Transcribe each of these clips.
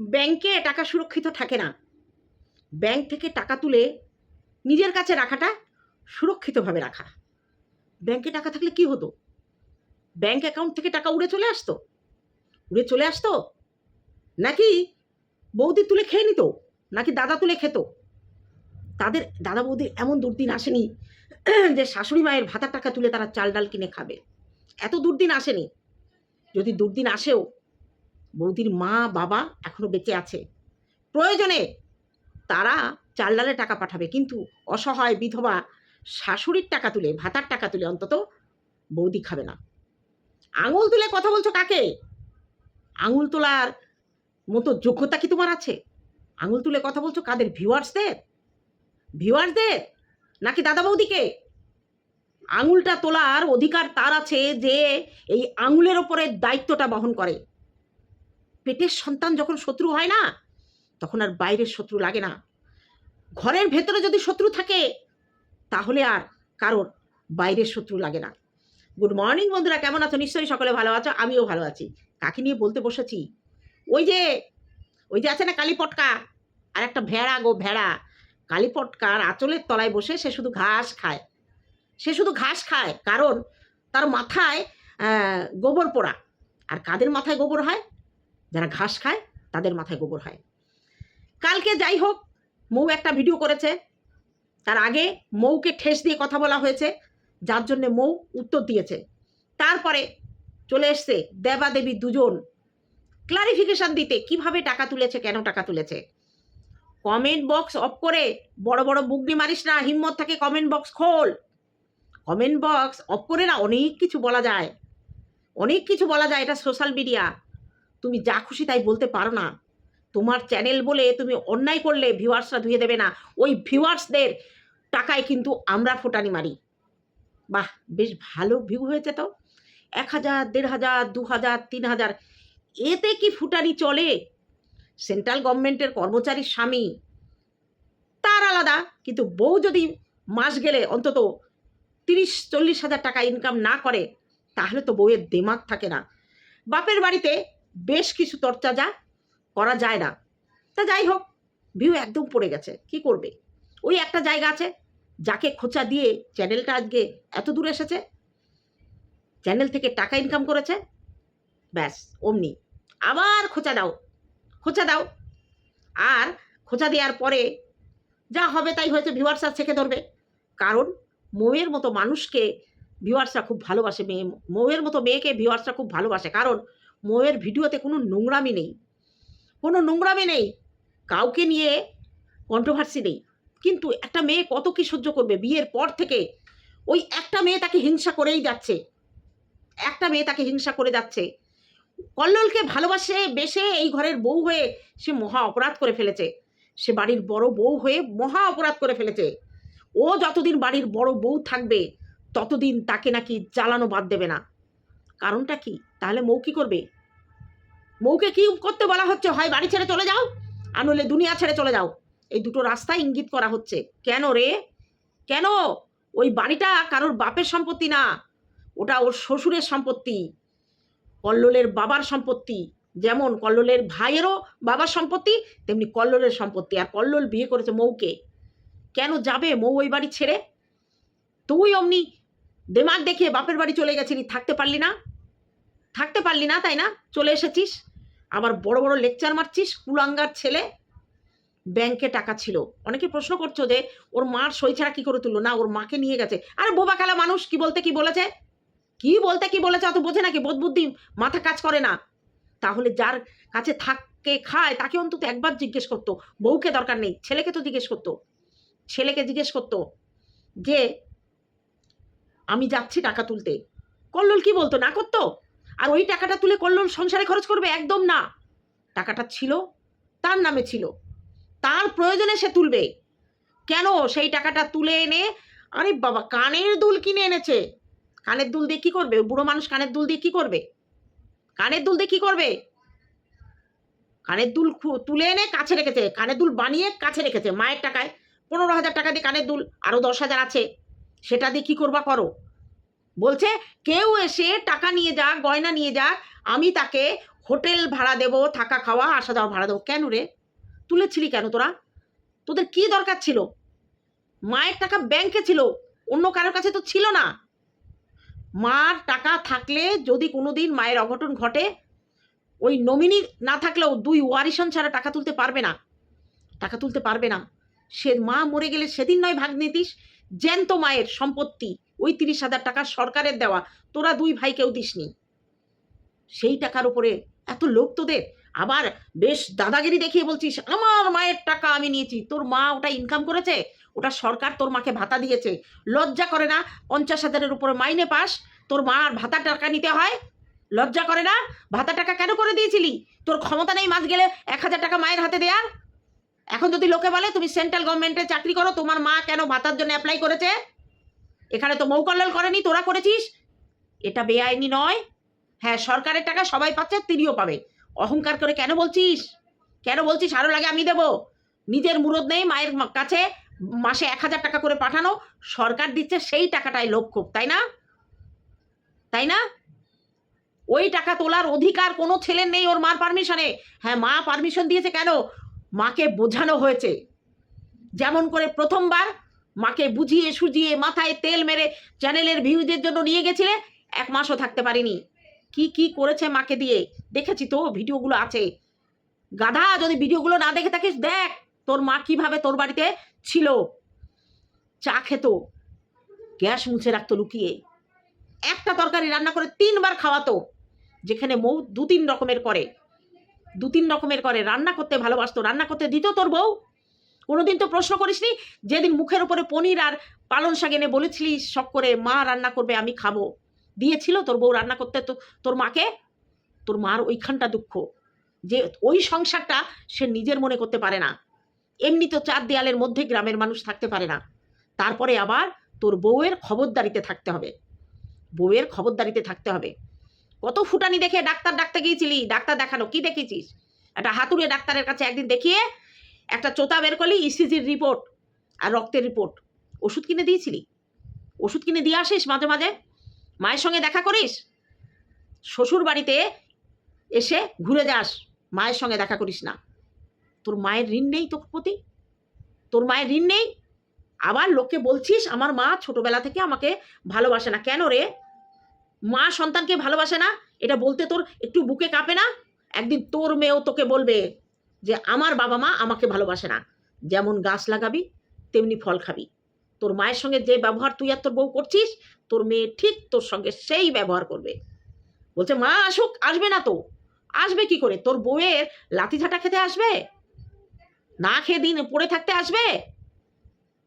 ব্যাংকে টাকা সুরক্ষিত থাকে না। ব্যাংক থেকে টাকা তুলে নিজের কাছে রাখাটা সুরক্ষিতভাবে রাখা। ব্যাংকে টাকা থাকলে কি হতো? ব্যাংক অ্যাকাউন্ট থেকে টাকা উড়ে চলে আসতো? উড়ে চলে আসতো? নাকি বৌদি তুলে খেয়ে নিত? নাকি দাদা তুলে খেত? তাদের, দাদা বৌদির এমন দুর্দিন আসেনি যে শাশুড়ি মায়ের ভাতার টাকা তুলে তারা চাল ডাল কিনে খাবে। এত দুর্দিন আসেনি। যদি দুর্দিন আসেও বৌদির মা, বাবা এখনও বেঁচে আছে। প্রয়োজনে তারা চাল ডালে টাকা পাঠাবে, কিন্তু অসহায় বিধবা শাশুড়ির টাকা তুলে, ভাতার টাকা তুলে অন্তত বৌদি খাবে না। আঙুল তুলে কথা বলছো কাকে? আঙুল তোলার মতো যোগ্যতা কি তোমার আছে? আঙুল তুলে কথা বলছো কাদের? ভিউয়ার্সদের? ভিউয়ার্সদের? নাকি দাদা বৌদিকে? আঙুলটা তোলার অধিকার তার আছে যে, এই আঙুলের ওপরে দায়িত্বটা বহন করে। পেটের সন্তান যখন শত্রু হয় না, তখন আর বাইরের শত্রু লাগে না। ঘরের ভেতরে যদি শত্রু থাকে, তাহলে আর কারোর বাইরের শত্রু লাগে না। গুড মর্নিং বন্ধুরা, কেমন আছো? নিশ্চয়ই সকলে ভালো আছো, আমিও ভালো আছি। কাকে নিয়ে বলতে বসেছি? ওই যে ওই যে আছে না কালীপটকা আর একটা ভেড়া গো, ভেড়া। কালীপটকার আঁচলের তলায় বসে সে শুধু ঘাস খায়। সে শুধু ঘাস খায়, কারণ তার মাথায় গোবর পোড়া। আর কাদের মাথায় গোবর হয়? যারা ঘাস খায়, তাদের মাথায় গোবর হয়। কালকে যাই হোক, মৌ একটা ভিডিও করেছে। তার আগে মৌকে ঠেস দিয়ে কথা বলা হয়েছে, যার জন্যে মৌ উত্তর দিয়েছে। তারপরে চলে এসছে দেবাদেবী দুজন। ক্লারিফিকেশন দিতে কীভাবে টাকা তুলেছে, কেন টাকা তুলেছে? কমেন্ট বক্স অফ করে বড় বড় বুগনি মারিস না, হিম্মত থাকে কমেন্ট বক্স খোল। কমেন্ট বক্স অফ করে না, অনেক কিছু বলা যায়। অনেক কিছু বলা যায়, এটা সোশ্যাল মিডিয়া তুমি যা খুশি তাই বলতে পারো না। তোমার চ্যানেল বলে তুমি অন্যায় করলে ভিউয়ার্সরা ধুয়ে দেবে না। ওই ভিউয়ার্সদের টাকায় কিন্তু আমরা ফোটানি মারি। বাহ, বেশ ভালো ভিউ হয়েছে তো। এক হাজার, দেড় হাজার, দু হাজার, তিন হাজার, এতে কি ফুটানি চলে? সেন্ট্রাল গভর্নমেন্টের কর্মচারীর স্বামী, তার আলাদা, কিন্তু বউ যদি মাস গেলে অন্তত তিরিশ, চল্লিশ হাজার টাকা ইনকাম না করে, তাহলে তো বউয়ের দেমাগ থাকে না। বাপের বাড়িতে বেশ কিছু চর্চা যা করা যায় না। তা যাই হোক, ভিউ একদম পড়ে গেছে। কি করবে? ওই একটা জায়গা আছে, যাকে খোঁচা দিয়ে চ্যানেলটা আজকে এত দূর এসেছে। চ্যানেল থেকে টাকা ইনকাম করেছে। ব্যাস, অমনি। আবার খোঁচা দাও খোঁচা দাও। আর খোঁচা দেওয়ার পরে যা হবে তাই হয়েছে ভিউয়ার্সরা ছেঁকে ধরবে। কারণ মৌয়ের মতো মানুষকে ভিউয়ার্সরা খুব ভালোবাসে, মেয়ে মৌয়ের মতো মেয়েকে ভিউয়ার্সরা খুব ভালোবাসে। কারণ মৌয়ের ভিডিওতে কোনো নোংরামি নেই। কোনো নোংরামি নেই। কাউকে নিয়ে কন্ট্রোভার্সি নেই। কিন্তু একটা মেয়ে কত কি সহ্য করবে বিয়ের পর থেকে? ওই একটা মেয়ে তাকে হিংসা করেই যাচ্ছে। একটা মেয়ে তাকে হিংসা করে যাচ্ছে। কল্লোলকে ভালোবাসে বেশে এই ঘরের বউ হয়ে সে মহা অপরাধ করে ফেলেছে। সে বাড়ির বড় বউ হয়ে মহা অপরাধ করে ফেলেছে। ও যতদিন বাড়ির বড় বউ থাকবে, ততদিন তাকে নাকি জ্বালানো বাদ দেবে না। কারণটা কি? তাহলে মৌ কি করবে? মৌকে কি করতে বলা হচ্ছে? হয় বাড়ি ছেড়ে চলে যাও, আর নইলে দুনিয়া ছেড়ে চলে যাও। এই দুটো রাস্তা ইঙ্গিত করা হচ্ছে। কেন রে? কেন? ওই বাড়িটা কারোর বাপের সম্পত্তি না। ওটা ওর শ্বশুরের সম্পত্তি, কল্লোলের বাবার সম্পত্তি। যেমন কল্লোলের ভাইয়েরও বাবার সম্পত্তি, তেমনি কল্লোলের সম্পত্তি। আর কল্লোল বিয়ে করেছে মৌকে। কেন যাবে মৌ ওই বাড়ি ছেড়ে? তুই অমনি দেমাগ দেখিয়ে বাপের বাড়ি চলে গেছিলি, থাকতে পারলি না? থাকতে পারলি না, তাই না? চলে এসেছিস। আবার বড় বড় লেকচার মারছিস। কুলাঙ্গার ছেলে ব্যাংকে টাকা ছিল। অনেকে প্রশ্ন করছ যে, ওর মার সই ছাড়া কী করে তুললো? না, ওর মাকে নিয়ে গেছে। আরে বোবা খেলা মানুষ, কি বলতে কি বলেছে? কি বলতে কি বলেছে অত বোঝে নাকি? বোধ বুদ্ধি মাথা কাজ করে না। তাহলে যার কাছে থাকে, খায়, তাকে অন্তত একবার জিজ্ঞেস করতো। বউকে দরকার নেই, ছেলেকে তো জিজ্ঞেস করতো। ছেলেকে জিজ্ঞেস করতো যে, আমি যাচ্ছি টাকা তুলতে। কল্লোল কি বলতো? না করতো? আর ওই টাকাটা তুলে কল্লোল সংসারে খরচ করবে? একদম না। টাকাটা ছিল তার নামে ছিল। তার প্রয়োজনে সে তুলবে। কেন সেই টাকাটা তুলে এনে আরে বাবা কানের দুল কিনে এনেছে। কানের দুল দিয়ে কী করবে? বুড়ো মানুষ কানের দুল দিয়ে কী করবে? কানের দুল দিয়ে কী করবে? কানের দুল তুলে এনে কাছে রেখেছে। কানের দুল বানিয়ে কাছে রেখেছে। মায়ের টাকায় পনেরো হাজার টাকা দিয়ে কানের দুল আরও দশ হাজার আছে। সেটা দিয়ে কী করবা করো? বলছে, কেউ এসে টাকা নিয়ে যাক, গয়না নিয়ে যাক, আমি তাকে হোটেল ভাড়া দেবো, থাকা খাওয়া, আসা যাওয়া ভাড়া দেবো। কেন রে? তুলেছিলি কেন তোরা? তোদের কি দরকার ছিল? মায়ের টাকা ব্যাংকে ছিল, অন্য কারোর কাছে তো ছিল না। মার টাকা থাকলে যদি কোনোদিন মায়ের অঘটন ঘটে, ওই নমিনি না থাকলেও দুই ওয়ারিশন ছাড়া টাকা তুলতে পারবে না। টাকা তুলতে পারবে না। সে মা মরে গেলে সেদিন নয় ভাগ নিতিস জ্যান্ত মায়ের সম্পত্তি। ওই তিরিশ হাজার টাকা সরকারের দেওয়া। তোরা দুই ভাই কেউ দিসনি। সেই টাকার উপরে এত লোক তোদের? আবার বেশ দাদাগিরি দেখিয়ে বলছিস, আমার মায়ের টাকা আমি নিয়েছি। তোর মা ওটা ইনকাম করেছে? ওটা সরকার তোর মাকে ভাতা দিয়েছে। লজ্জা করে না? পঞ্চাশ হাজারের উপরে মাইনে পাস? তোর মা আর ভাতা টাকা নিতে হয়? লজ্জা করে না? ভাতা টাকা কেন করে দিয়েছিলি? তোর ক্ষমতা নেই মাস গেলে এক হাজার টাকা মায়ের হাতে দেয়ার? এখন যদি লোকে বলে, তুমি সেন্ট্রাল গভর্নমেন্টে চাকরি করো, তোমার মা কেন ভাতার জন্য অ্যাপ্লাই করেছে? এখানে তো মৌকল্যাণ করেনি তোরা করেছিস? এটা বেআইনি নয়। হ্যাঁ সরকারের টাকা সবাই পাচ্ছে, তিনিও পাবে। অহংকার করে কেন বলছিস? কেন বলছিস? আরও লাগে আমি দেবো। নিজের মুরদ নেই, মায়ের কাছে মাসে এক হাজার টাকা করে পাঠানো। সরকার দিচ্ছে সেই টাকাটাই লক্ষ্য তাই না? তাই না? ওই টাকা তোলার অধিকার কোনো ছেলের নেই ওর মার পারমিশনে। হ্যাঁ মা পারমিশন দিয়েছে কেন? মাকে বোঝানো হয়েছে। যেমন করে প্রথমবার মাকে বুঝিয়ে সুজিয়ে মাথায় তেল মেরে চ্যানেলের ভিউজের জন্য নিয়ে গেছিলে? এক মাসও থাকতে পারিনি। কি কি করেছে মাকে দিয়ে? দেখেছি তো, ভিডিওগুলো আছে। গাধা, যদি ভিডিওগুলো না দেখে থাকিস, দেখ তোর মা কীভাবে তোর বাড়িতে ছিল। চা খেত। গ্যাস মুছে রাখতো লুকিয়ে। একটা তরকারি রান্না করে তিনবার খাওয়াতো, যেখানে মৌ দু তিন রকমের করে। দু তিন রকমের করে। রান্না করতে ভালোবাসতো। রান্না করতে দিত তোর বউ? কোনোদিন তো প্রশ্ন করিসনি? যেদিন মুখের উপরে পনির আর পালন শাক এনে বলেছিলিস শখ করে মা রান্না করবে, আমি খাব। দিয়েছিল তোর বউ রান্না করতে? তো তোর মাকে? তোর মার ওইখানটা দুঃখ। যে ওই সংসারটা সে নিজের মনে করতে পারে না। এমনি তো চার দেয়ালের মধ্যে গ্রামের মানুষ থাকতে পারে না। তারপরে আবার তোর বউয়ের খবরদারিতে থাকতে হবে। বউয়ের খবরদারিতে থাকতে হবে। কত ফুটানি দেখে ডাক্তার ডাকতে গিয়েছিলি? ডাক্তার দেখানো, কি দেখেছিস একটা হাতুড়ে ডাক্তারের কাছে একদিন দেখিয়ে একটা চোতা বের করলি ইসিজির রিপোর্ট আর রক্তের রিপোর্ট ওষুধ কিনে দিয়েছিলি? ওষুধ কিনে দিয়ে আসিস মাঝে মাঝে? মায়ের সঙ্গে দেখা করিস? শ্বশুর বাড়িতে এসে ঘুরে যাস, মায়ের সঙ্গে দেখা করিস না। তোর মায়ের ঋণ নেই তোর প্রতি? তোর মায়ের ঋণ নেই? আবার লোককে বলছিস, আমার মা ছোটবেলা থেকে আমাকে ভালোবাসে না। কেন রে? মা সন্তানকে ভালোবাসে না? এটা বলতে তোর একটু বুকে কাঁপে না? একদিন তোর মেয়েও তোকে বলবে যে আমার বাবা মা আমাকে ভালোবাসে না। যেমন গাছ লাগাবি, তেমনি ফল খাবি। তোর মায়ের সঙ্গে যে ব্যবহার তুই আর তোর বউ করছিস, তোর মেয়ে ঠিক তোর সঙ্গে সেই ব্যবহার করবে। বলছে, মা, আসুক, আসবে না তো। আসবে কি করে? তোর বউয়ের লাথি ঝাঁটা খেতে আসবে? না খেয়ে দিন, পড়ে থাকতে আসবে?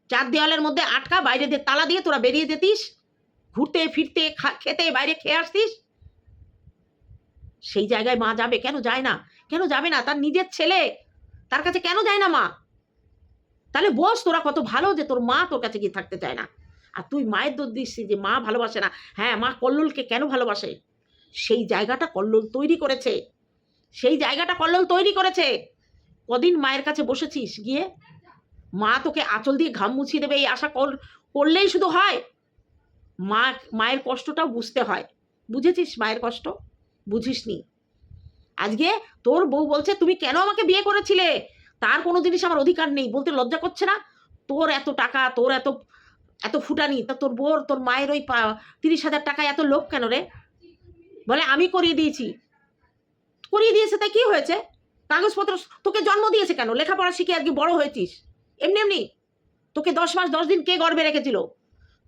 চার দেওয়ালের মধ্যে আটকা, বাইরে দিয়ে তালা দিয়ে তোরা বেরিয়ে যেতিস? ঘুরতে, ফিরতে খেতে, বাইরে খেয়ে আসতিস? সেই জায়গায় মা যাবে কেন? যায় না। কেন যাবে না? তার নিজের ছেলে। তার কাছে কেন যায় না মা? তাহলে বস, তোরা কত ভালো যে তোর মা তোর কাছে গিয়ে থাকতে চায় না। আর তুই মায়ের দোষ দিচ্ছি যে মা ভালোবাসে না। হ্যাঁ মা কল্লোলকে কেন ভালোবাসে? সেই জায়গাটা কল্লোল তৈরি করেছে। সেই জায়গাটা কল্লোল তৈরি করেছে। কদিন মায়ের কাছে বসেছিস গিয়ে? মা তোকে আঁচল দিয়ে ঘাম মুছিয়ে দেবে, এই আশা কর করলেই শুধু হয়। মা মায়ের কষ্টটাও বুঝতে হয়। বুঝেছিস মায়ের কষ্ট? বুঝিসনি। আজকে তোর বউ বলছে, তুমি কেন আমাকে বিয়ে করেছিলে? তার কোনো জিনিস আমার অধিকার নেই। বলতে লজ্জা করছে না? তোর এত টাকা, তোর এত এত ফুটানি, তা তোর বোর তোর মায়ের ওই তিরিশ হাজার টাকায় এত লোক কেন রে? বলে, আমি করিয়ে দিয়েছি। করিয়ে দিয়েছে, তাই কি হয়েছে? কাগজপত্র, তোকে জন্ম দিয়েছে কেন? লেখাপড়া শিখে আজকে বড় হয়েছিস। এমনি এমনি। তোকে দশ মাস, দশ দিন কে গর্বে রেখেছিল?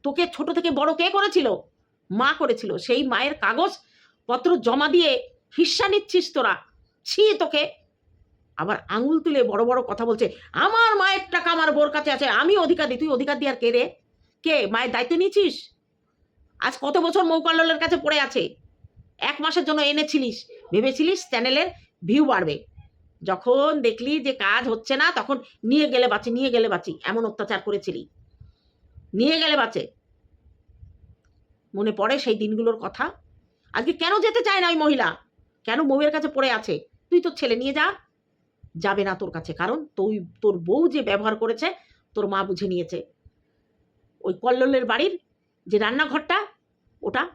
তোকে ছোট থেকে বড় কে করেছিল? মা করেছিল। সেই মায়ের কাগজ পত্র জমা দিয়ে হিস্সা নিচ্ছিস তোরা? ছি তোকে। আবার আঙুল তুলে বড় বড় কথা বলছে, আমার মায়ের টাকা আমার বোর কাছে আছে, আমি অধিকার দিই তুই অধিকার দিয়ে আর কে রে? কে, মায়ের দায়িত্ব নিয়েছিস? আজ কত বছর মৌকাল্লের কাছে পড়ে আছে? এক মাসের জন্য এনেছিলিস। ভেবেছিলিস চ্যানেলের ভিউ বাড়বে। যখন দেখলি যে কাজ হচ্ছে না, তখন নিয়ে গেলে বাঁচি, নিয়ে গেলে বাঁচি, এমন অত্যাচার করেছিলি। নিয়ে গেলে বাঁচে। মনে পড়ে সেই দিনগুলোর কথা? আজকে কেন যেতে চায় না ওই মহিলা? কেন বউয়ের কাছে পড়ে আছে? তুই তোর ছেলে নিয়ে যা। যাবে না তোর কাছে, কারণ তুই, তোর বউ যে ব্যবহার করেছে, তোর মা বুঝে নিয়েছে। ওই কল্লোলের বাড়ির যে রান্নাঘরটা, ওটা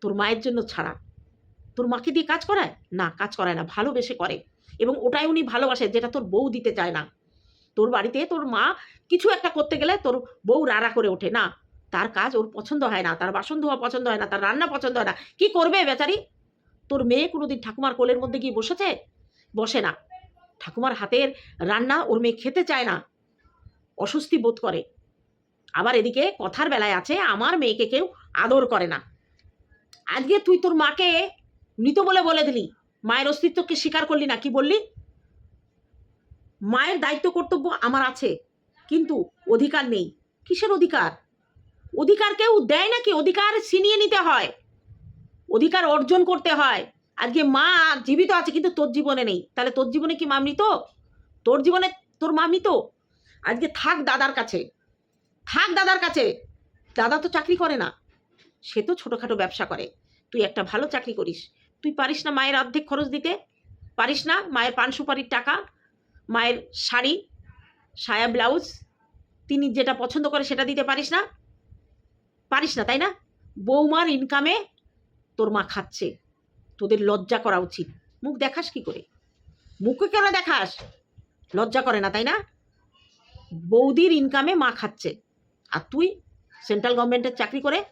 তোর মায়ের জন্য ছাড়া। তোর মাকে দিয়ে কাজ করায়? না, কাজ করায় না, ভালোবেসে করে। এবং ওটাই উনি ভালোবাসে, যেটা তোর বউ দিতে চায় না। তোর বাড়িতে তোর মা কিছু একটা করতে গেলে তোর বউ রাড়া করে ওঠে। না, তার কাজ ওর পছন্দ হয় না, তার বাসন ধোয়া পছন্দ হয় না, তার রান্না পছন্দ হয় না। কি করবে বেচারি? তোর মেয়ে কোনোদিন ঠাকুমার কোলের মধ্যে গিয়ে বসেছে? বসে না। ঠাকুমার হাতের রান্না ওর মেয়ে খেতে চায় না। অস্বস্তি বোধ করে। আবার এদিকে কথার বেলায় আছে, আমার মেয়েকে কেউ আদর করে না। আজকে তুই তোর মাকে মৃত বলে বলে দিলি। মায়ের অস্তিত্বকে স্বীকার করলি না, কি বললি? মায়ের দায়িত্ব কর্তব্য আমার আছে, কিন্তু অধিকার নেই। কিসের অধিকার? অধিকার কেউ দেয় নাকি? অধিকার ছিনিয়ে নিতে হয়। অধিকার অর্জন করতে হয়। আজকে মা জীবিত আছে, কিন্তু তোর জীবনে নেই। তাহলে তোর জীবনে কি মা মৃত? তোর জীবনে তোর মা মৃত? আজকে থাক দাদার কাছে। থাক দাদার কাছে। দাদা তো চাকরি করে না। সে তো ছোটোখাটো ব্যবসা করে। তুই একটা ভালো চাকরি করিস। তুই পারিস না মায়ের অর্ধেক খরচ দিতে? পারিস না মায়ের পান সুপারির টাকা? মায়ের শাড়ি? সায়া ব্লাউজ? তিনি যেটা পছন্দ করে সেটা দিতে পারিস না? পারিস না, তাই না? বৌমার ইনকামে তোর মা খাচ্ছে। তোদের লজ্জা করা উচিত। মুখ দেখাস কি করে? মুখে কেন দেখাস? লজ্জা করে না, তাই না? বৌদির ইনকামে মা খাচ্ছে। আর তুই সেন্ট্রাল গভর্নমেন্টের চাকরি করে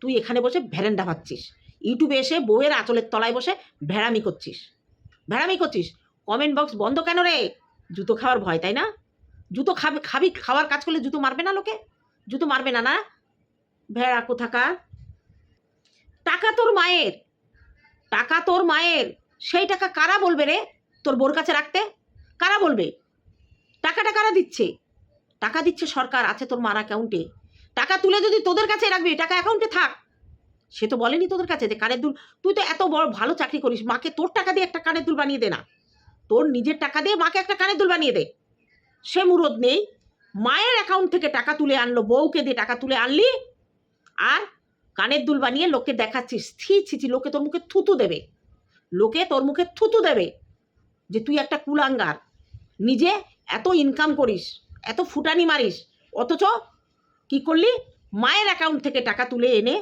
তুই এখানে বসে ভ্যারেন্ডা ভাবছিস। ইউটিউবে এসে বউয়ের আঁচলের তলায় বসে ভেড়ামি করছিস। ভেড়ামি করছিস? কমেন্ট বক্স বন্ধ কেন রে? জুতো খাওয়ার ভয়, তাই না? জুতো খাবি খাবি, খাওয়ার কাজ করলে জুতো মারবে না লোকে? জুতো মারবে না না? ভেড়া কোথাকার? টাকা তোর মায়ের। টাকা তোর মায়ের। সেই টাকা কারা বলবে রে তোর বোর কাছে রাখতে? কারা বলবে? টাকাটা কারা দিচ্ছে? টাকা দিচ্ছে সরকার, আছে তোর মার অ্যাকাউন্টে টাকা তুলে যদি তোদের কাছে রাখবি, টাকা অ্যাকাউন্টে থাক। সে তো বলেনি তোদের কাছে যে কানের দুল, তুই তো এত বড় ভালো চাকরি করিস, মাকে তোর টাকা দিয়ে একটা কানের দুল বানিয়ে দে না। তোর নিজের টাকা দিয়ে মাকে একটা কানের দুল বানিয়ে দে। সে মুরদ নেই, মায়ের অ্যাকাউন্ট থেকে টাকা তুলে আনলো, বউকে দিয়ে টাকা তুলে আনলি, আর কানের দুল বানিয়ে লোককে দেখাচ্ছিস। ছি ছি লোকে তোর মুখে থুতু দেবে। লোকে তোর মুখে থুতু দেবে যে তুই একটা কুলাঙ্গার। নিজে এত ইনকাম করিস, এত ফুটানি মারিস, অথচ কি করলি? মায়ের অ্যাকাউন্ট থেকে টাকা তুলে এনে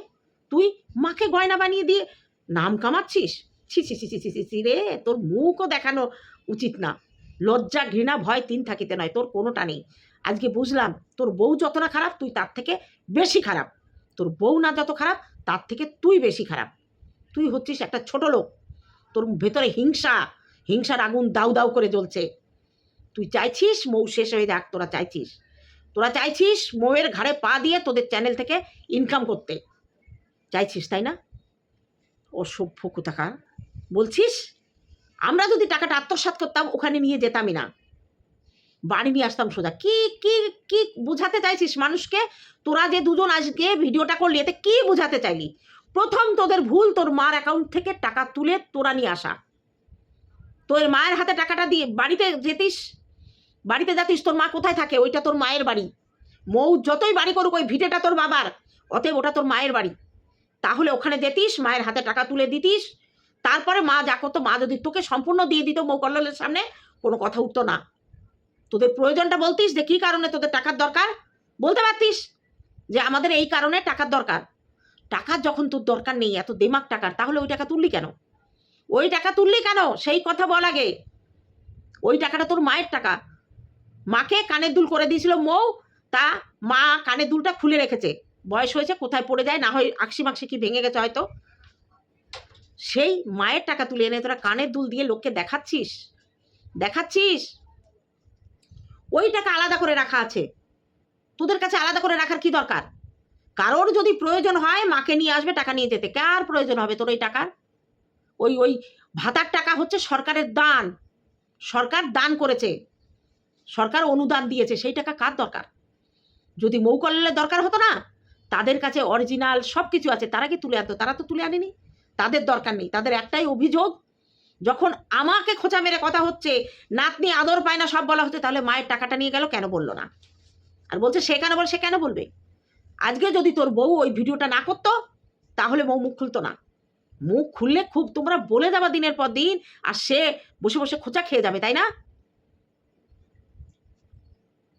তুই মাকে গয়না বানিয়ে দিয়ে নাম কামাচ্ছিস? ছি ছি ছি ছি ছি ছি ছি রে, তোর মুখও দেখানো উচিত না। লজ্জা, ঘৃণা, ভয় তিন থাকিতে নয়, তোর কোনোটা নেই। আজকে বুঝলাম, তোর বউ যত না খারাপ, তুই তার থেকে বেশি খারাপ। তোর বউ না যত খারাপ, তার থেকে তুই বেশি খারাপ। তুই হচ্ছিস একটা ছোট লোক। তোর ভেতরে হিংসা, হিংসার আগুন দাউ দাউ করে জ্বলছে। তুই চাইছিস মৌ শেষ হয়ে যাক, তোরা চাইছিস। তোরা চাইছিস মৌয়ের ঘাড়ে পা দিয়ে তোদের চ্যানেল থেকে ইনকাম করতে। চাইছিস, তাই না? অসভ্য কোথাকার। বলছিস, আমরা যদি টাকাটা আত্মসাৎ করতাম, ওখানে নিয়ে যেতামই না। বাড়ি নিয়ে আসতাম সোজা। কি কি কি বোঝাতে চাইছিস মানুষকে? তোরা যে দুজন আজকে ভিডিওটা করলি, এতে কি বোঝাতে চাইলি? প্রথম তোদের ভুল তোর মার অ্যাকাউন্ট থেকে টাকা তুলে তোরা নিয়ে আসা। তোর মায়ের হাতে টাকাটা দিয়ে বাড়িতে যেতিস, বাড়িতে যাতিস, তোর মা কোথায় থাকে? ওইটা তোর মায়ের বাড়ি। মৌ যতই বাড়ি করুক, ওই ভিটেটা তোর বাবার, অতএব ওটা তোর মায়ের বাড়ি। তাহলে ওখানে যেতিস, মায়ের হাতে টাকা তুলে দিতিস। তারপরে মা যা করতো, মা যদি তোকে সম্পূর্ণ দিয়ে দিত মৌ কল্লোলের সামনে, কোনো কথা উঠতো না। তোদের প্রয়োজনটা বলতিস যে কী কারণে তোদের টাকার দরকার? বলতে পারতিস যে আমাদের এই কারণে টাকার দরকার। টাকার যখন তোর দরকার নেই, এত দেমাক টাকার, তাহলে ওই টাকা তুললি কেন? ওই টাকা তুললি কেন? সেই কথা বল আগে। ওই টাকাটা তোর মায়ের টাকা। মাকে কানের দুল করে দিয়েছিল মৌ, তা মা কানের দুলটা খুলে রেখেছে। বয়স হয়েছে, কোথায় পড়ে যায়, না হয় আকসি মাকসি কি ভেঙে গেছে হয়তো। সেই মায়ের টাকা তুলে এনে তোরা কানের দুল দিয়ে লোককে দেখাচ্ছিস? দেখাচ্ছিস? ওই টাকা আলাদা করে রাখা আছে। তোদের কাছে আলাদা করে রাখার কি দরকার? কারোর যদি প্রয়োজন হয়, মাকে নিয়ে আসবে, টাকা নিয়ে যেতে। কার প্রয়োজন হবে তোর ওই টাকার? ওই ওই ভাতার টাকা হচ্ছে সরকারের দান। সরকার দান করেছে। সরকার অনুদান দিয়েছে। সেই টাকা কার দরকার? যদি মৌকল্যাণের দরকার হতো না, তাদের কাছে অরিজিনাল সব কিছু আছে। তারা কি তুলে আনতো? তারা তো তুলে আনেনি। তাদের দরকার নেই। তাদের একটাই অভিযোগ যখন আমাকে খোঁচা মেরে কথা হচ্ছে, নাতনি আদর পায় না, সব বলা হচ্ছে, তাহলে মায়ের টাকাটা নিয়ে গেল, কেন বলল না? আর বলছে, সে কেন বল, সে কেন বলবে? আজকে যদি তোর বউ ওই ভিডিওটা না করতো, তাহলে বউ মুখ খুলতো না। মুখ খুললে খুব তোমরা বলে যাবা দিনের পর দিন, আর সে বসে বসে খোঁচা খেয়ে যাবে, তাই না?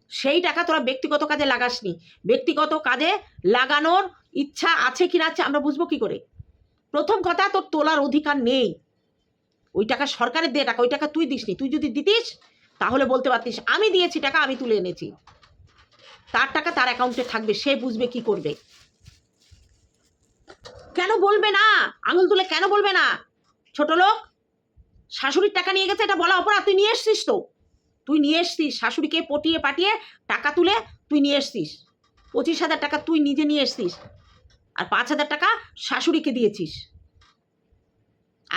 সেই টাকা তোরা ব্যক্তিগত কাজে লাগাসনি। ব্যক্তিগত কাজে লাগানোর ইচ্ছা আছে কি না আছে আমরা বুঝব কি করে? প্রথম কথা, তোর তোলার অধিকার নেই। ওই টাকা সরকারের দিয়ে টাকা, ওই টাকা তুই দিসনি, তুই যদি দিতিস, তাহলে বলতে পারতিস, আমি দিয়েছি টাকা, আমি তুলে এনেছি। তার টাকা তার অ্যাকাউন্টে থাকবে, সে বুঝবে কি করবে। কেন বলবে না? আঙুল তুলে কেন বলবে না? ছোট লোক, শাশুড়ির টাকা নিয়ে গেছে, এটা বলা অপরাধ, তুই নিয়ে এসছিস তো। তুই নিয়ে এসছিস, শাশুড়িকে পটিয়ে পাঠিয়ে টাকা তুলে তুই নিয়ে এসছিস। পঁচিশ হাজার টাকা তুই নিজে নিয়ে এসছিস, আর পাঁচ হাজার টাকা শাশুড়িকে দিয়েছিস।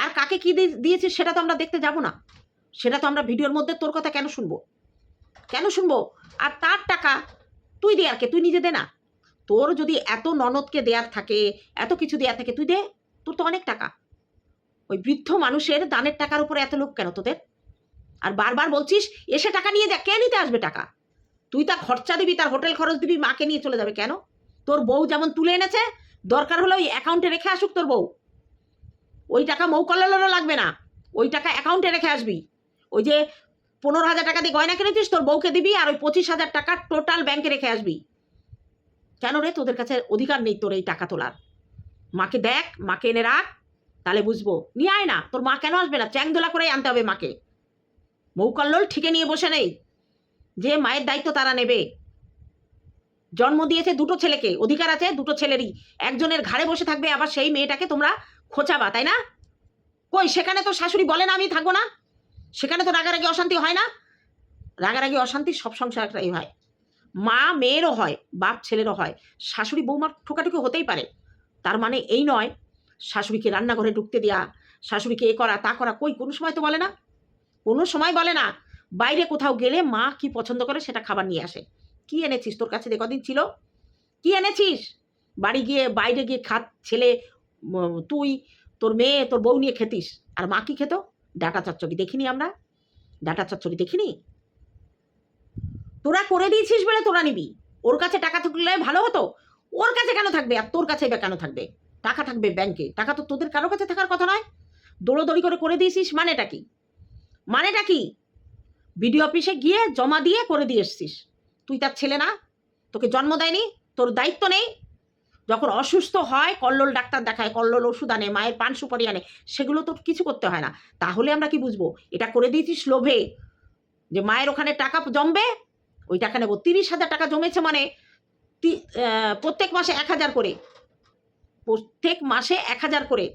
আর কাকে কি দিয়ে- দিয়েছিস সেটা তো আমরা দেখতে যাব না। সেটা তো আমরা ভিডিওর মধ্যে তোর কথা কেন শুনব? কেন শুনব? আর তার টাকা তুই দে আর কে? তুই নিজে দে না। তোর যদি এত ননদকে দেয়ার থাকে, এত কিছু দেয়ার থাকে, তুই দে। তোর তো অনেক টাকা। ওই বৃদ্ধ মানুষের দানের টাকার উপরে এত লোক কেন তোদের? আর বারবার বলছিস, এসে টাকা নিয়ে যা। কে নিতে আসবে টাকা? তুই তার খরচা দিবি, তার হোটেল খরচ দিবি, মাকে নিয়ে চলে যাবে কেন? তোর বউ যেমন তুলে এনেছে, দরকার হলে ওই অ্যাকাউন্টে রেখে আসুক তোর বউ। ওই টাকা মৌ কল্যাণেরও লাগবে না। ওই টাকা অ্যাকাউন্টে রেখে আসবি। ওই যে পনেরো হাজার টাকা দিয়ে গয়না কিনেছিস, তোর বউকে দিবি আর ওই পঁচিশ হাজার টাকা টোটাল ব্যাংকে রেখে আসবি। কেন রে? তোদের কাছে অধিকার নেই তোর এই টাকা তোলার। মাকে দেখ, মাকে এনে রাখ, তাহলে বুঝব। নিয়ে আয় না, তোর মা কেন আসবে না? চ্যাংদোলা করেই আনতে হবে মাকে। মৌকল্লোল ঠিকে নিয়ে বসে নেই। যে মায়ের দায়িত্ব তারা নেবে। জন্ম দিয়েছে দুটো ছেলেকে, অধিকার আছে দুটো ছেলেরই। একজনের ঘাড়ে বসে থাকবে, আবার সেই মেয়েটাকে তোমরা খোঁচাবা, তাই না? কই, সেখানে তো শাশুড়ি বলে না আমি থাকব না? সেখানে তো রাগারাগি অশান্তি হয় না? রাগারাগি অশান্তি সব সংসারটাই হয়। মা মেয়েরও হয়, বাপ ছেলেরও হয়। শাশুড়ি বৌমার ঠোকাঠুকি হতেই পারে। তার মানে এই নয়, শাশুড়িকে রান্নাঘরে ঢুকতে দেয়া, শাশুড়িকে এ করা, তা করা, কই, কোনো সময় তো বলে না? কোনো সময় বলে না। বাইরে কোথাও গেলে মা কি পছন্দ করে সেটা খাবার নিয়ে আসে। কি এনেছিস? তোর কাছে কদিন ছিল। কি এনেছিস? বাড়ি গিয়ে, বাইরে গিয়ে খাত, ছেলে তুই, তোর মেয়ে, তোর বউ নিয়ে খেতিস। আর মা কি খেত? ডাটা চচ্চড়ি দেখিনি আমরা। ডাটা চচ্চড়ি দেখিনি? তোরা করে দিয়েছিস বলে তোরা নিবি। ওর কাছে টাকা থাকলে ভালো হতো। ওর কাছে কেন থাকবে? আর তোর কাছে কেন থাকবে? টাকা থাকবে ব্যাংকে। টাকা তো তোদের কারও কাছে থাকার কথা নয়। দৌড়োদৌড়ি করে করে দিয়েছিস মানেটা কি? মানেটা কি? বিডিও অফিসে গিয়ে জমা দিয়ে করে দিয়ে এসছিস। তুই তার ছেলে না। তোকে জন্ম দেয়নি। তোর দায়িত্ব নেই। যখন অসুস্থ হয়, কল্লোল ডাক্তার দেখায়, কল্লোল ওষুধ আনে, মায়ের পান সুপারি আনে, সেগুলো তো কিছু করতে হয় না। তাহলে আমরা কি বুঝব? এটা করে দিয়েছিস লোভে? যে মায়ের ওখানে টাকা জমবে? ওই টাকা নেব তিরিশ হাজার টাকা জমেছে মানে প্রত্যেক মাসে এক হাজার করে। প্রত্যেক মাসে এক হাজার করে।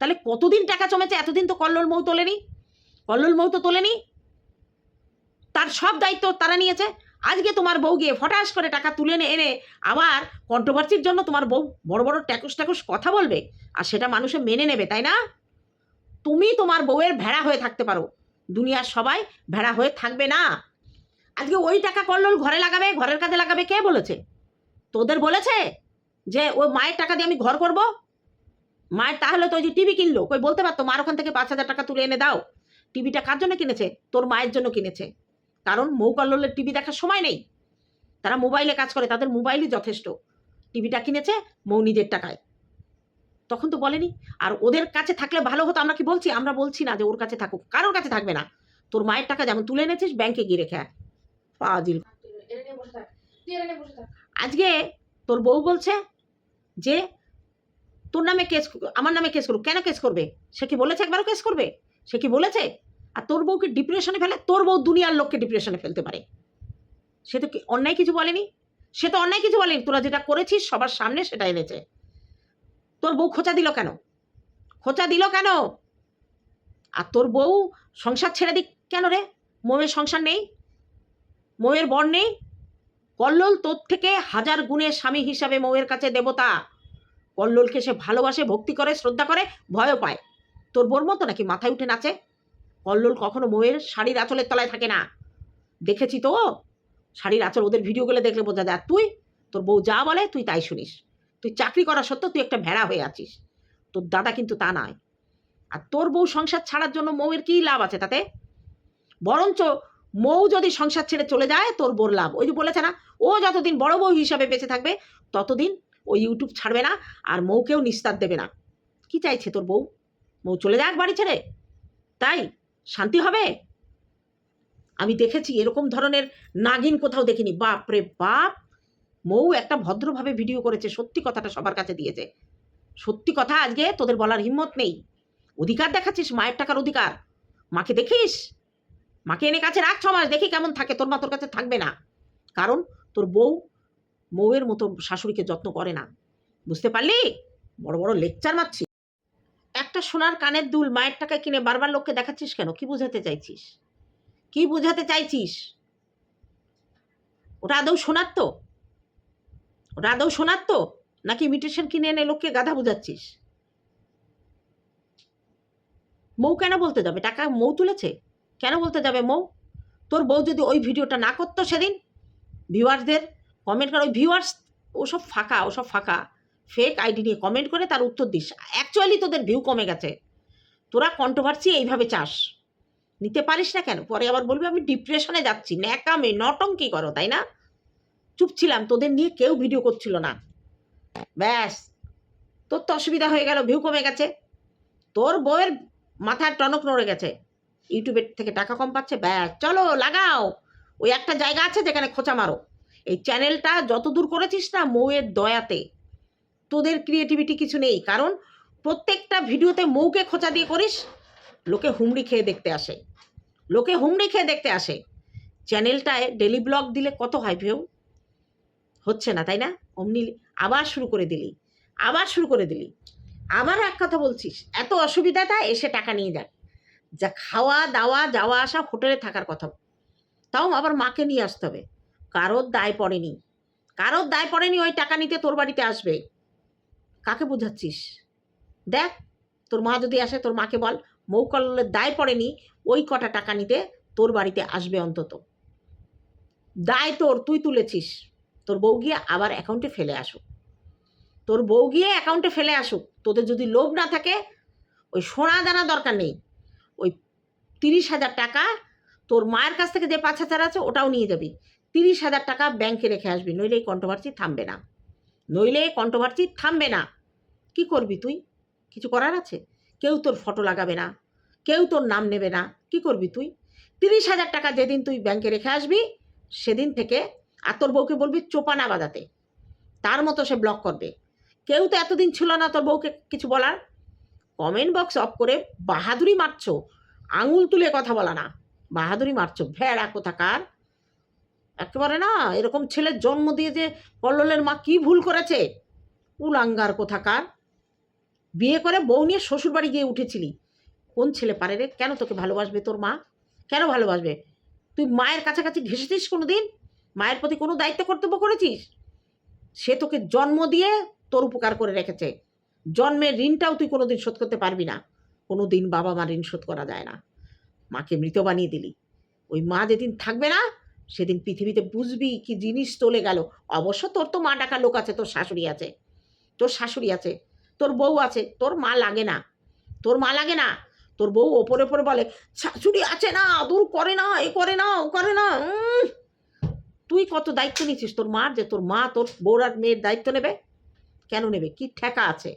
তাহলে কতদিন টাকা জমেছে? এতদিন তো কল্লোল মৌ তোলেনি। কল্লোল মৌ তো তোলেনি। তার সব দায়িত্ব তারা নিয়েছে। আজকে তোমার বউ গিয়ে ফটাস করে টাকা তুলে এনে এনে আবার কন্ট্রোভার্সির জন্য তোমার বউ বড় বড় ট্যাকুস ট্যাকুস কথা বলবে আর সেটা মানুষে মেনে নেবে, তাই না? তুমি তোমার বউয়ের ভেড়া হয়ে থাকতে পারো। দুনিয়ার সবাই ভেড়া হয়ে থাকবে না। আজকে ওই টাকা কল্লোল ঘরে লাগাবে, ঘরের কাজে লাগাবে কে বলেছে? তোদের বলেছে যে, ওই মায়ের টাকা দিয়ে আমি ঘর করব? মায়ের তাহলে তো ওই যে টিভি কিনলো। কই, বলতে পারতো মার ওখান থেকে পাঁচ হাজার টাকা তুলে এনে দাও। টিভিটা কার জন্য কিনেছে? তোর মায়ের জন্য কিনেছে। কারণ মৌ কল্লোলের টিভি দেখার সময় নেই। তারা মোবাইলে কাজ করে, তাদের মোবাইলই যথেষ্ট। টিভিটা কিনেছে, মৌ নিজের টাকায়। তখন তো বলেনি, আর ওদের কাছে থাকলে ভালো হতো, আমরা কি বলছি? আমরা বলছি না যে ওর কাছে থাকুক, কারোর কাছে থাকবে না। তোর মায়ের টাকা যেমন তুলে এনেছিস, ব্যাংকে গিয়ে রেখে পাজিল আজকে তোর বউ বলছে যে, তোর নামে কেস আমার নামে কেস করুক। কেন কেস করবে? সে কি বলেছে একবারও কেস করবে? সে কি বলেছে? আর তোর বউকে ডিপ্রেশনে ফেলে, তোর বউ দুনিয়ার লোককে ডিপ্রেশনে ফেলতে পারে। সে তো অন্যায় কিছু বলেনি? সে তো অন্যায় কিছু বলেনি। তোরা যেটা করেছিস, সবার সামনে সেটা এনেছে। তোর বউ খোঁচা দিল কেন? খোঁচা দিল কেন? আর তোর বউ সংসার ছেড়ে দিক কেন রে? মোমের সংসার নেই? মোয়ের বর নেই? কল্লোল তোর থেকে হাজার গুণে স্বামী হিসাবে মৌয়ের কাছে দেবতা। কল্লোলকে সে ভালোবাসে, ভক্তি করে, শ্রদ্ধা করে, ভয়ও পায়। তোর বোর মতো নাকি মাথায় উঠে নাচে? কল্লোল কখনো মৌয়ের শাড়ির আঁচলের তলায় থাকে না। দেখেছি তো? শাড়ির আঁচল ওদের ভিডিওগুলো দেখলে বোঝা যায়। তুই? তোর বউ যা বলে, তুই তাই শুনিস। তুই চাকরি করা সত্ত্বেও তুই একটা ভেড়া হয়ে আছিস। তোর দাদা কিন্তু তা নয়। আর তোর বউ সংসার ছাড়ার জন্য মৌয়ের কী লাভ আছে তাতে? বরঞ্চ মৌ যদি সংসার ছেড়ে চলে যায়, তোর বোর লাভ। ওই যে বলেছে না, ও যতদিন বড় বউ হিসাবে বেঁচে থাকবে, ততদিন ও ইউটিউব ছাড়বে না, আর মৌকেও নিস্তার দেবে না। কি চাইছে তোর বউ? মৌ চলে যাক বাড়ি ছেড়ে। তাই? শান্তি হবে? আমি দেখেছি এরকম ধরনের নাগিন কোথাও দেখিনি। বাপ রে বাপ! মৌ একটা ভদ্রভাবে ভিডিও করেছে, সত্যি কথাটা সবার কাছে দিয়েছে। সত্যি কথা, আজকে তোদের বলার হিম্মত নেই। অধিকার দেখাচ্ছিস, মায়ের টাকার অধিকার। মাকে দেখিস? মাকে এনে কাছে রাখ ছ মাস, দেখি কেমন থাকে। তোর মা তোর কাছে থাকবে না। কারণ তোর বউ বউয়ের মতো শাশুড়িকে যত্ন করে না। বুঝতে পারলি? বড় বড় লেকচার মারছি। একটা সোনার কানের দুল মায়ের টাকায় কিনে বারবার লোককে দেখাচ্ছিস কেন? কি বোঝাতে চাইছিস? কি বোঝাতে চাইছিস? ওটা আদৌ শোনার তো? ওটা আদৌ শোনার তো? নাকি ইমিটেশন কিনে এনে লোককে গাধা বোঝাচ্ছিস? মৌ কেন বলতে যাবে? টাকা মৌ তুলেছে? কেন বলতে যাবে মৌ? তোর বউ যদি ওই ভিডিওটা না করতো সেদিন? ভিউয়ার্সদের কমেন্ট করে, ওই ভিউয়ার্স ওসব ফাঁকা ওসব ফাঁকা। ফেক আইডি নিয়ে কমেন্ট করে তার উত্তর দিস। অ্যাকচুয়ালি তোদের ভিউ কমে গেছে। তোরা কন্ট্রোভার্সি এইভাবে চাস। নিতে পারিস না কেন? পরে আবার বলবি, আমি ডিপ্রেশনে যাচ্ছি। ন্যাকামে, নটঙ্কি করো, তাই না? চুপ ছিলাম। তোদের নিয়ে কেউ ভিডিও করছিল না। ব্যাস। তোর তো অসুবিধা হয়ে গেল ভিউ কমে গেছে। তোর বউয়ের মাথার টনক নড়ে গেছে। ইউটিউবের থেকে টাকা কম পাচ্ছে, ব্যাস। চলো, লাগাও। ওই একটা জায়গা আছে যেখানে খোঁচা মারো। এই চ্যানেলটা যত দূর করেছিস না, মৌয়ের দয়াতে। তোদের ক্রিয়েটিভিটি কিছু নেই। কারণ প্রত্যেকটা ভিডিওতে মৌকে খোঁচা দিয়ে করিস, লোকে হুমড়ি খেয়ে দেখতে আসে। লোকে হুমড়ি খেয়ে দেখতে আসে। চ্যানেলটায় ডেলি ব্লগ দিলে কত হয় ভিউ হচ্ছে না, তাই না? অমনি আবার শুরু করে দিলি। আবার শুরু করে দিলি। আবার এক কথা বলছিস, এত অসুবিধা অসুবিধাটা এসে টাকা নিয়ে যাক যা খাওয়া, দাওয়া, যাওয়া, আসা, হোটেলে থাকার কথা। তাও আবার মাকে নিয়ে আসতে হবে। কারোর দায় পড়েনি। কারোর দায় পড়েনি ওই টাকা নিতে তোর বাড়িতে আসবে। কাকে বোঝাচ্ছিস? দেখ, তোর মা যদি আসে, তোর মাকে বল মৌকলের দায় পড়েনি, ওই কটা টাকা নিতে তোর বাড়িতে আসবে অন্তত। দায় তোর, তুই তুলেছিস। তোর বউ গিয়ে আবার অ্যাকাউন্টে ফেলে আসুক। তোর বউ গিয়ে অ্যাকাউন্টে ফেলে আসুক। তোদের যদি লোভ না থাকে, ওই সোনা দানা দরকার নেই। ওই তিরিশ হাজার টাকা তোর মায়ের কাছ থেকে যে পাঁচ হাজার আছে, ওটাও নিয়ে যাবি। তিরিশ হাজার টাকা ব্যাংকে রেখে আসবি, নইলে এই কন্ট্রোভার্সি থামবে না। নইলে কন্ট্রোভার্সি থামবে না। কি করবি তুই? কিছু করার আছে? কেউ তোর ফটো লাগাবে না। কেউ তোর নাম নেবে না। কি করবি তুই? তিরিশ হাজার টাকা যেদিন তুই ব্যাংকে রেখে আসবি, সেদিন থেকে আর তোর বউকে বলবি চোপানা বাজাতে। তার মতো সে ব্লক করবে। কেউ তো এতদিন ছিল না তোর বউকে কিছু বলার। কমেন্ট বক্স অফ করে বাহাদুরি মারছো। আঙুল তুলে কথা বলা না। বাহাদুরি মারছো। ভেড়া কোথাকার? একেবারে না, এরকম ছেলের জন্ম দিয়ে যে কল্লোলের মা কি ভুল করেছে? উলাঙ্গার কোথাকার? বিয়ে করে বউ নিয়ে শ্বশুরবাড়ি গিয়ে উঠেছিলি। কোন ছেলে পারে রে? কেন তোকে ভালোবাসবে তোর মা? কেন ভালোবাসবে? তুই মায়ের কাছাকাছি ঘেসেছিস কোনো দিন মায়ের প্রতি কোনো দায়িত্ব কর্তব্য করেছিস? সে তোকে জন্ম দিয়ে তোর উপকার করে রেখেছে। জন্মের ঋণটাও তুই কোনোদিন শোধ করতে পারবি না। কোনো দিন বাবা মা ঋণ শোধ করা যায় না। মাকে মৃত বানিয়ে দিলি। ওই মা যেদিন থাকবে না সেদিন পৃথিবীতে বুঝবি কি জিনিস চলে গেল। অবশ্য তোর তো মা ডাকা লোক আছে, তোর শাশুড়ি আছে। তোর শাশুড়ি আছে, তোর বউ আছে, তোর মা লাগে না। তোর মা লাগে না? তোর বউ ওপরে ওপরে বলে, শাশুড়ি আছে না, দূর করে না, এ করে না, ও করে না। তুই কত দায়িত্ব নিচ্ছিস? তোর মার যে তোর মা, তোর বউর আর মেয়ের দায়িত্ব নেবে? কেন নেবে? কি ঠেকা আছে?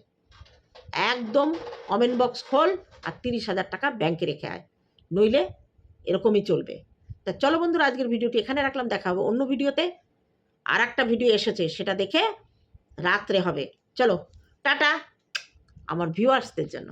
একদম কমেন্ট বক্স খোল আর তিরিশ হাজার টাকা ব্যাংকে রেখে আয়। নইলে এরকমই চলবে। তা চলো বন্ধুরা, আজকের ভিডিওটি এখানে রাখলাম, দেখা হবে অন্য ভিডিওতে। আর একটা ভিডিও এসেছে, সেটা দেখে রাত্রে হবে। চলো, টাটা, আমার ভিউয়ার্সদের জন্য।